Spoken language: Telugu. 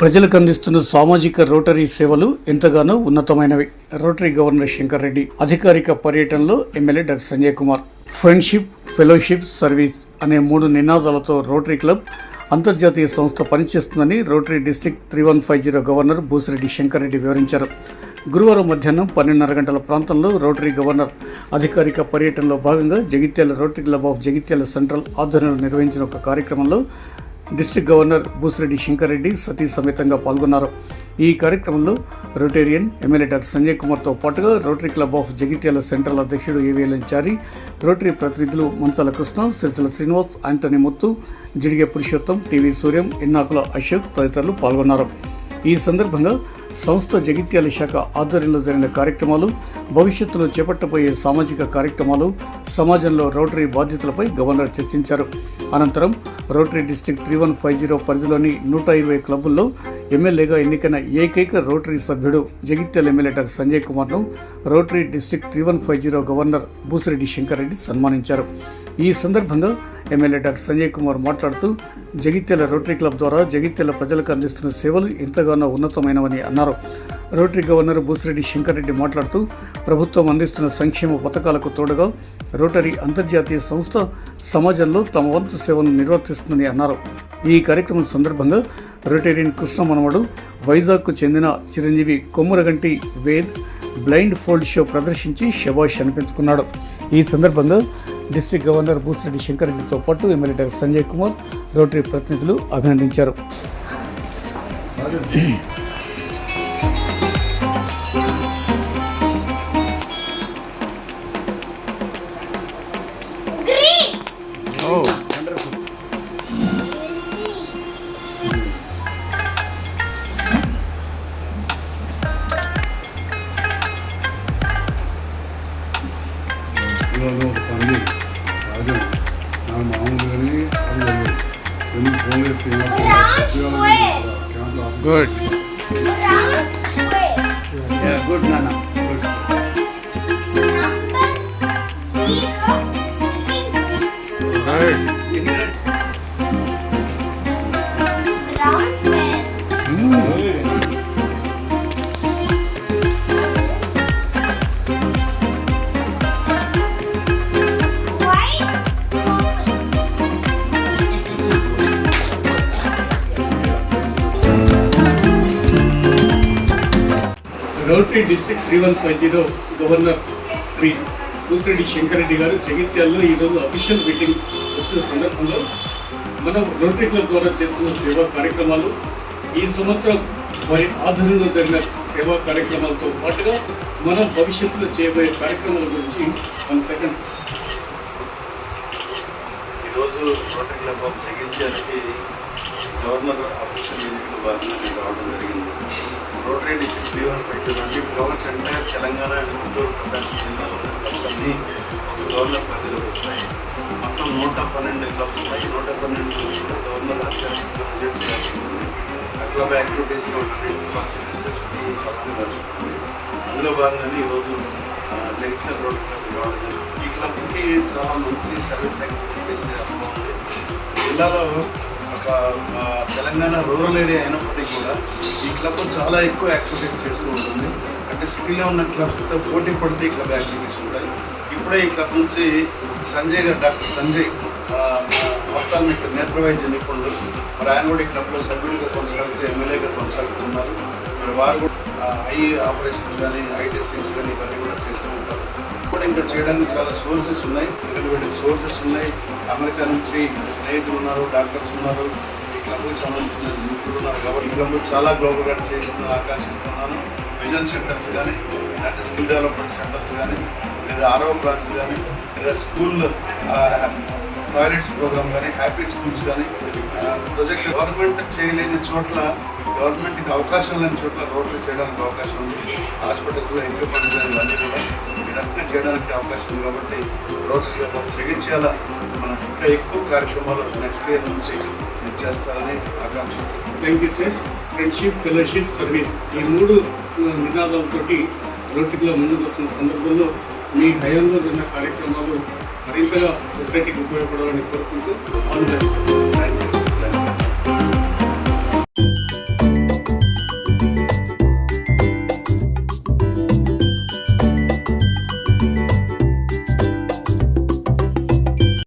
ప్రజలకు అందిస్తున్న సామాజిక రోటరీ సేవలు ఎంతగానో ఉన్నతమైనవి. రోటరీ గవర్నర్ శంకర్ రెడ్డి అధికారిక పర్యటనలో MLA doctor Sanjay Kumar. Friendship fellowship service అనే మూడు నినాదాలతో రోటరీ క్లబ్ అంతర్జాతీయ సంస్థ పనిచేస్తుందని rotary district three one five zero governor Busireddy Shankar Reddy వివరించారు. గురువారం మధ్యాహ్నం పన్నెండున్నర గంటల ప్రాంతంలో రోటరీ గవర్నర్ అధికారిక పర్యటనలో భాగంగా Jagtial rotary club of Jagtial central ఆధ్వర్యంలో నిర్వహించిన ఒక కార్యక్రమంలో డిస్ట్రిక్ట్ గవర్నర్ బూసిరెడ్డి శంకర్ రెడ్డి సతీ సమేతంగా పాల్గొన్నారు. ఈ కార్యక్రమంలో రోటేరియన్ ఎమ్మెల్యే డాక్టర్ సంజయ్ కుమార్తో పాటుగా rotary club of Jagtial central అధ్యక్షుడు ఏవిఎల్ఎన్ చారి రోటరీ ప్రతినిధులు మంచాల కృష్ణ సిరిసిల శ్రీనివాస్ ఆంటోనీ ముత్తు జిడిగే పురుషోత్తం టీవీ సూర్యం ఇన్నాకుల అశోక్ తదితరులు పాల్గొన్నారు. ఈ సందర్భంగా సంస్థ జగిత్యాల శాఖ ఆధ్వర్యంలో జరిగిన కార్యక్రమాలు భవిష్యత్తులో చేపట్టబోయే సామాజిక కార్యక్రమాలు సమాజంలో రోటరీ బాధ్యతలపై గవర్నర్ చర్చించారు. అనంతరం rotary district three one five zero పరిధిలోని నూట ఇరవై క్లబ్బుల్లో ఎమ్మెల్యేగా ఎన్నికైన ఏకైక రోటరీ సభ్యుడు Jagtial MLA doctor Sanjay కుమార్ను rotary district three one five zero governor Busireddy Shankar Reddy సన్మానించారు. ఈ సందర్భంగా ఎమ్మెల్యే డాక్టర్ సంజయ్ కుమార్ మాట్లాడుతూ జగిత్యాల రోటరీ క్లబ్ ద్వారా జగిత్యాల ప్రజలకు అందిస్తున్న సేవలు ఎంతగానో ఉన్నతమైనవని అన్నారు. రోటరీ గవర్నర్ బూసిరెడ్డి శంకర్రెడ్డి మాట్లాడుతూ ప్రభుత్వం అందిస్తున్న సంక్షేమ పథకాలకు తోడుగా రోటరీ అంతర్జాతీయ సంస్థ సమాజంలో తమ వంతు సేవను నిర్వర్తిస్తుందని అన్నారు. ఈ కార్యక్రమం సందర్భంగా రోటేరియన్ కృష్ణ మనవడు వైజాగ్కు చెందిన Chiranjeevi Kommuraganti Ved blindfold show ప్రదర్శించి శబాష్ అనిపించుకున్నాడు. ఈ సందర్భంగా డిస్ట్రిక్ట్ గవర్నర్ బూసిరెడ్డి శంకర్రెడ్డితో పాటు MLA doctor Sanjay Kumar rotary ప్రతినిధులు అభినందించారు. Oh, ఇవాళ ఒక నా మామూలుగానే అది లేదు. కొన్ని ఫోన్ చేస్తే camp good Round square. Good నాన్న good Rotary district three one five zero governor Shri Kusireddy Shankar Reddy గారు జగిత్యాల్లో ఈరోజు అఫీషియల్ మీటింగ్ వచ్చిన సందర్భంలో మనం రోటరీ క్లబ్ ద్వారా చేస్తున్న సేవా కార్యక్రమాలు ఈ సంవత్సరం వారి ఆధ్వర్యంలో జరిగిన సేవా కార్యక్రమాలతో పాటుగా మనం భవిష్యత్తులో చేయబోయే కార్యక్రమాల గురించి వన్ సెకండ్. ఈరోజు రోటరీ క్లబ్ ఆఫ్ జగిత్యాలకి గవర్నర్ అఫీషియల్ ఎన్నికలు భాగంగా రావడం జరిగింది. రోటరీ డిస్ట్రిక్ట్ త్రీ పెట్టడానికి ఫైవ్ అంటే governor centre Telangana and Guntur Prakasam జిల్లాలో ఉన్న గవర్నర్ పరిధిలోకి వస్తాయి మొత్తం నూట పన్నెండు క్లబ్స్ ఉన్నాయి. నూట పన్నెండు కూడా గవర్నర్ అత్యంత విజిట్ చేయాల్సింది ఆ క్లబ్ యాక్టివిటీస్లో ఉన్న కాన్సన్ట్రేషన్స్ అలానే అందులో భాగంగానే ఈరోజు జంక్షన్ రోడ్ క్లబ్ రావడం జరిగింది. ఈ క్లబ్కి చాలా మంచి సర్వీస్ యాక్టివిటీ చేసే అనుభవం ఉంది. జిల్లాలో తెలంగాణ రూరల్ ఏరియా అయినప్పటికీ కూడా ఈ క్లబ్ చాలా ఎక్కువ యాక్టివిటీస్ చేస్తూ ఉంటుంది. అంటే సిటీలో ఉన్న క్లబ్స్తో పోటీ పడితే ఈ క్లబ్ యాక్టివిటీస్ ఉంటాయి. ఇప్పుడే ఈ క్లబ్ నుంచి సంజయ్ గారు డాక్టర్ సంజయ్ మొత్తాన్ని ఇక్కడ నేత్రవైద్య నిపుణులు మరి ఆయన కూడా ఈ క్లబ్లో సభ్యుడిగా కొనసాగుతూ ఎమ్మెల్యేగా కొనసాగుతున్నారు. మరి వారు కూడా ఐ ఆపరేషన్స్ కానీ ఐ టెస్టింగ్స్ కానీ ఇవన్నీ కూడా చేస్తూ ఉంటారు. ఇంకా చేయడానికి చాలా సోర్సెస్ ఉన్నాయి. వేరే సోర్సెస్ ఉన్నాయి. అమెరికా నుంచి స్నేహితులు ఉన్నారు డాక్టర్స్ ఉన్నారు. ఈ క్లబ్కి సంబంధించిన మిత్రులు ఉన్నారు కాబట్టి ఈ క్లబ్ చాలా గ్లోబల్గా చేసిందని ఆకాంక్షిస్తున్నాను విజన్ సెంటర్స్ కానీ లేదా స్కిల్ డెవలప్మెంట్ సెంటర్స్ కానీ లేదా ఆరో బ్రాంచ్ కానీ లేదా స్కూల్ టాయిలెట్స్ ప్రోగ్రామ్ కానీ హ్యాపీ స్కూల్స్ కానీ ప్రొజెక్ట్ గవర్నమెంట్ చేయలేని చోట్ల గవర్నమెంట్కి అవకాశం లేని చోట్ల రోడ్లు చేయడానికి అవకాశం ఉంది. హాస్పిటల్స్లో ఎక్విప్మెంట్స్ కానీ ఇవన్నీ కూడా ఇవన్నీ చేయడానికి అవకాశం ఉంది కాబట్టి రోడ్స్ జగించేలా మనం ఇంకా ఎక్కువ కార్యక్రమాలు నెక్స్ట్ ఇయర్ నుంచి చేస్తారని ఆకాంక్షిస్తున్నాం thank you sir friendship fellowship service ఈ మూడు ఆ, నినాదాలతోటి రోటిక్లో ముందుకు వస్తున్న సందర్భంలో మీ హయాంలో జరిగిన కార్యక్రమాలు మరింతగా సొసైటీకి ఉపయోగపడాలని కోరుకుంటూ ఆల్ ది బెస్ట్